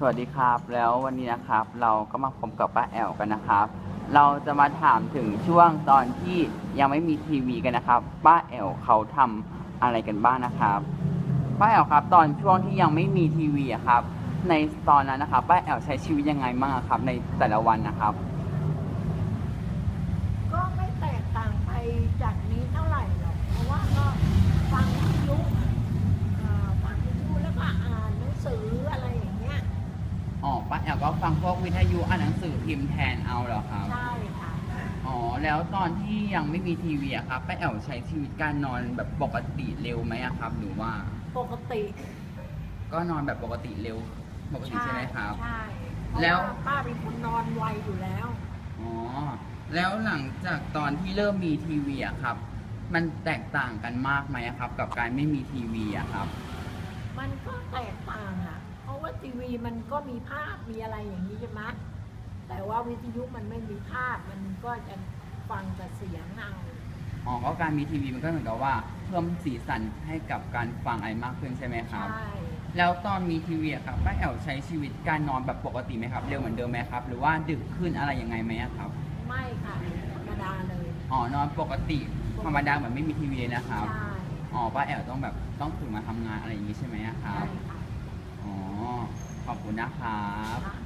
สวัสดีครับ แล้ววันนี้นะครับ เราก็มาพบกับป้าแอลกันนะครับ เราจะมาถามถึงช่วงตอนที่ยังไม่มีทีวีกันนะครับ ป้าแอลเขาทำอะไรกันบ้างนะครับ ป้าแอลครับ ตอนช่วงที่ยังไม่มีทีวีอะครับ ในตอนนั้นนะครับ ป้าแอลใช้ชีวิตยังไงบ้างอะครับ ในแต่ละวันนะครับ ก็ไม่แตกต่างไปจากนี้เท่าไหร่หรอก เพราะว่าก็ฟังวิทยุอ่าฟังวิทยุแล้วก็อ่านหนังสืออะไรอย่างเงี้ย อ๋อป้าแอลก็ฟังพวกวิทยุอ่านหนังสือพิมพ์แทนเอาเหรอครับ ใช่ค่ะ อ๋อ แล้วตอนที่ยังไม่มีทีวีอะครับป้าแอลใช้ชีวิตการนอนแบบปกติเร็วไหมอะครับ หรือว่า ปกติก็นอนแบบปกติเร็วปกติใช่ไหมครับ ใช่แล้วเพราะาป้าเป็นคนนอนไวอยู่แล้ว อ๋อ แล้วหลังจากตอนที่เริ่มมีทีวีอะครับ มันแตกต่างกันมากไหมอะครับ กับการไม่มีทีวีอะครับ มันก็ ทีวีมันก็มีภาพมีอะไรอย่างนี้ใช่ไหมแต่ว่าวิทยุมันไม่มีภาพมันก็จะฟังแต่เสียงเอาอ๋อก็การมีทีวีมันก็เหมือนกับว่า เพิ่มสีสันให้กับการฟังอะไรมากขึ้นใช่ไหมครับ ใช่แล้วตอนมีทีวีอะครับป้าแอลใช้ชีวิตการนอนแบบปกติไหมครับ เร็วเหมือนเดิมไหมครับ หรือว่าดึกขึ้นอะไรยังไงไหมอะครับ ไม่ค่ะธรรมดาเลยอ๋อนอนปกติธรรมดาเหมือนไม่มีทีวีเลยนะครับ ใช่อ๋อป้าแอลต้องแบบต้องตื่นมาทำงานอะไรอย่างนี้ใช่ไหมอะคใช่รับค่ะอ๋อขอบ คุณนะครับ